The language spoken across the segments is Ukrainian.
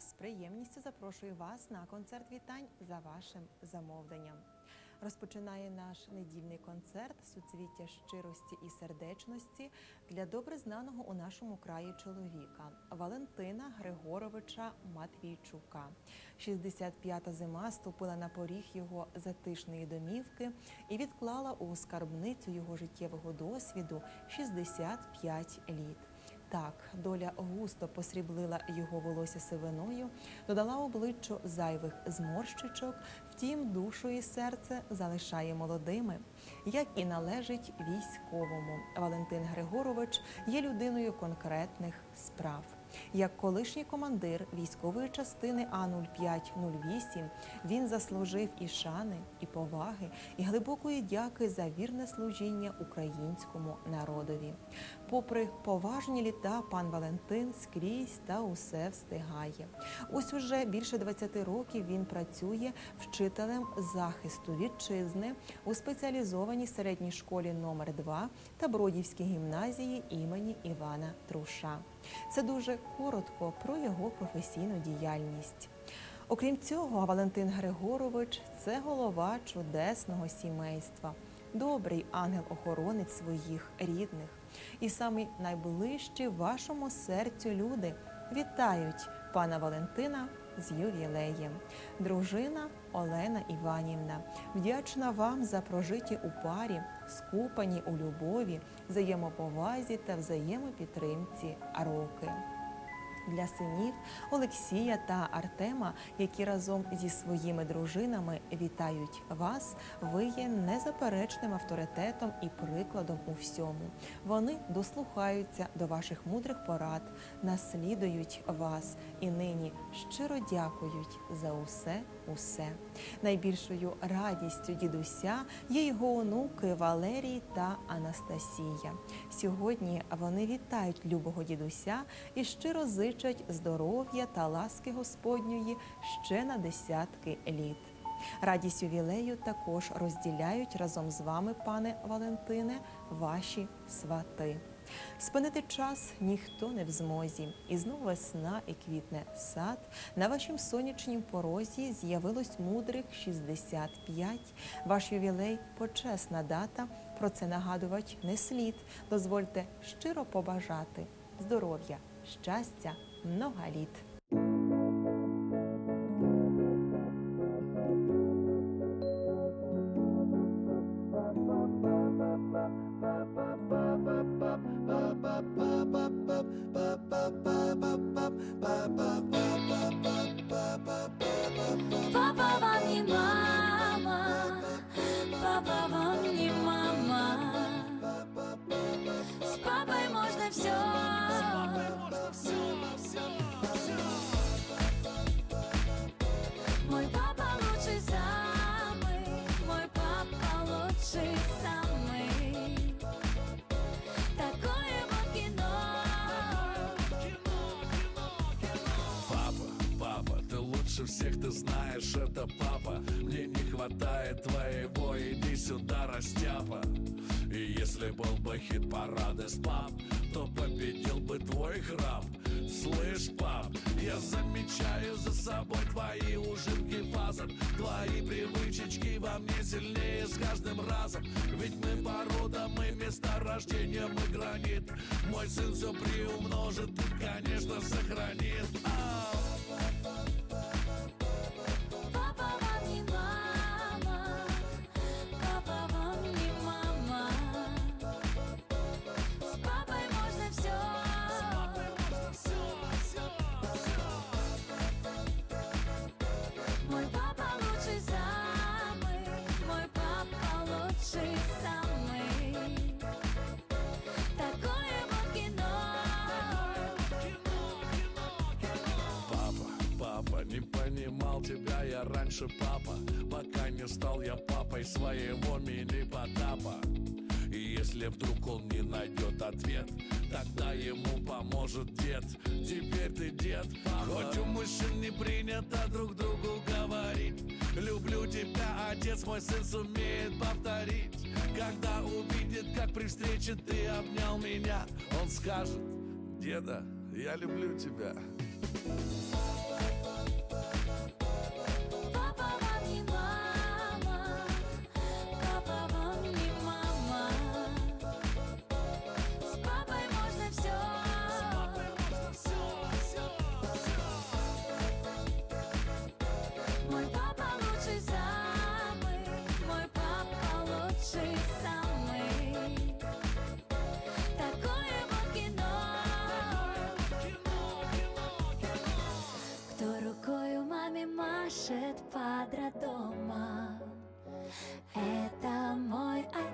З приємністю запрошую вас на концерт вітань за вашим замовленням. Розпочинає наш недільний концерт суцвіття щирості і сердечності для добре знаного у нашому краї чоловіка Валентина Григоровича Матвійчука. 65-та зима ступила на поріг його затишної домівки і відклала у скарбницю його життєвого досвіду 65 літ. Так, доля густо посріблила його волосся сивиною, додала обличчю зайвих зморщичок, втім, душу і серце залишає молодими, як і належить військовому. Валентин Григорович є людиною конкретних справ. Як колишній командир військової частини А0508 він заслужив і шани, і поваги, і глибокої дяки за вірне служіння українському народові. Попри поважні літа, пан Валентин скрізь та усе встигає. Ось уже більше 20 років він працює вчителем захисту вітчизни у спеціалізованій середній школі номер 2 та Бродівській гімназії імені Івана Труша. Це дуже коротко про його професійну діяльність. Окрім цього, Валентин Григорович це голова чудесного сімейства, добрий ангел-охоронець своїх рідних. І самі найближчі вашому серцю люди вітають пана Валентина з ювілеєм. Дружина Олена Іванівна вдячна вам за прожиті у парі, скупані у любові, взаємоповазі та взаємопідтримці роки для синів Олексія та Артема, які разом зі своїми дружинами вітають вас. Ви є незаперечним авторитетом і прикладом у всьому. Вони дослухаються до ваших мудрих порад, наслідують вас і нині щиро дякують за усе, усе. Найбільшою радістю дідуся є його онуки Валерій та Анастасія. Сьогодні вони вітають любого дідуся і щиро зичать здоров'я та ласки Господньої ще на десятки літ. Радість ювілею також розділяють разом з вами, пане Валентине, ваші свати. Спинити час ніхто не в змозі, і знов весна і квітне сад. На вашім сонячнім порозі з'явилось мудрих 65. Ваш ювілей почесна дата. Про це нагадувати не слід. Дозвольте щиро побажати здоров'я, щастя, много літ. Всех, ты знаешь, это папа. Мне не хватает твоего, иди сюда, растяпа. И если был бы хит парады с пап То победил бы твой храп. Слышь, пап, я замечаю за собой твои ужимки фазом Твои привычечки во мне сильнее с каждым разом. Ведь мы порода, мы место рождения, мы гранит. Мой сын все приумножит и, конечно, сохранит. Ау! Раньше, папа. Пока не стал я папой своего мини-потапа. И если вдруг он не найдет ответ Тогда ему поможет дед. Теперь ты дед, Хоть у мужчин не принято друг другу говорить. Люблю тебя, отец мой сын сумеет повторить. Когда увидит, как при встрече ты обнял меня Он скажет, деда, я люблю тебя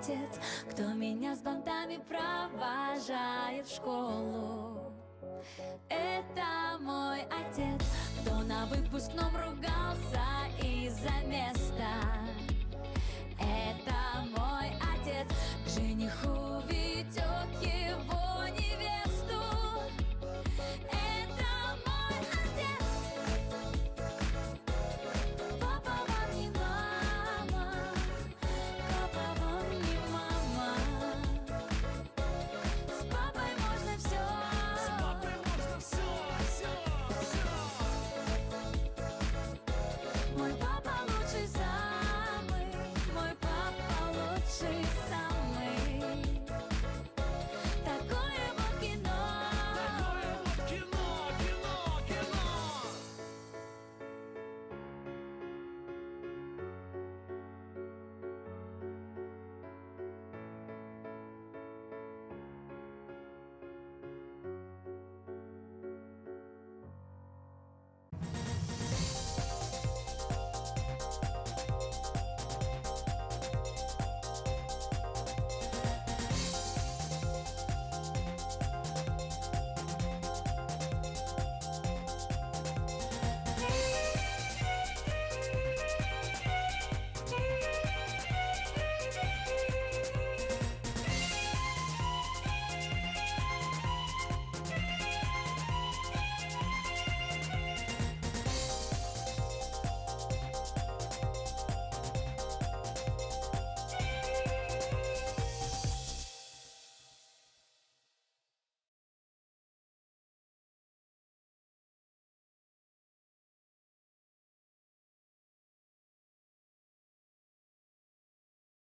отец, кто меня с бантами провожает в школу.